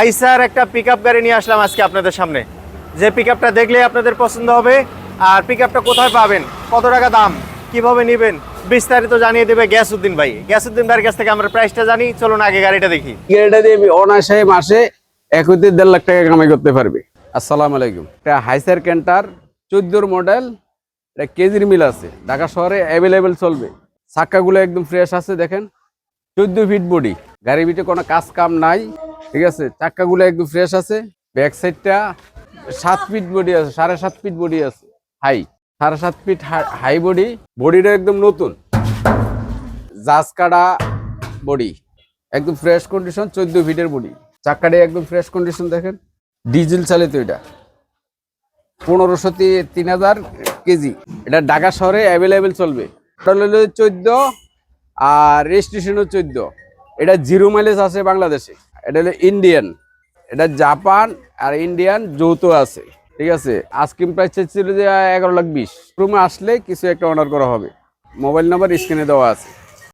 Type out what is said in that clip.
আইসার একটা পিক গাড়ি নিয়ে আসলাম আজকে আপনাদের সামনে। যে পিক আপটা দেখলে আপনাদের পছন্দ হবে, আর পিক কোথায় পাবেন, কত টাকা দাম, কীভাবে নেবেন, বিস্তারিত জানিয়ে দেবে গ্যাসউদ্দিন ভাই। গ্যাসউদ্দিন ভাইয়ের কাছ থেকে আমরা প্রাইসটা জানি, চলুন আগে গাড়িটা দেখি। গাড়িটা দিয়ে অনায়াসে মাসে এক হইতে দেড় লাখ টাকা কামাই করতে পারবে। আসসালামু আলাইকুম। এটা হাইসার ক্যান্টার, চোদ্দোর মডেল, এটা কেজির মিল আছে। ঢাকা শহরে অ্যাভেলেবেল চলবে। চাক্কাগুলো একদম ফ্রেশ আছে, দেখেন। চোদ্দ ফিট বডি গাড়ির ভিতরে কোনো কাজ কাম নাই। ঠিক আছে, চাক্কাগুলো একদম ফ্রেশ আছে ব্যাক সাইডটা সাত ফিট বডি আছে, সাড়ে সাত ফিট বডি আছে হাই সাড়ে সাত ফিট হাই বডি বডিটা একদম নতুন, জাজ কাটা বডি একদম ফ্রেশ কন্ডিশন চোদ্দ ফিটের বডি চাক্কাটা একদম ফ্রেশ কন্ডিশন দেখেন, ডিজেল চালিত এটা, পনেরোশো তিন হাজার কেজি, এটা ঢাকা শহরে অ্যাভেলেবেল চলবে চোদ্দ, আর রেজিস্ট্রেশনও চোদ্দ, এটা জিরো মাইলেজ আছে বাংলাদেশে। এটা হলো ইন্ডিয়ান এটা জাপান আর ইন্ডিয়ান যৌথ আছে, ঠিক আছে? আজকিম প্রাইস ছিল যে এগারো লাখ বিশ। রুমে আসলে কিছু একটা অর্ডার করা হবে। মোবাইল নাম্বার স্ক্রিনে দেওয়া আছে।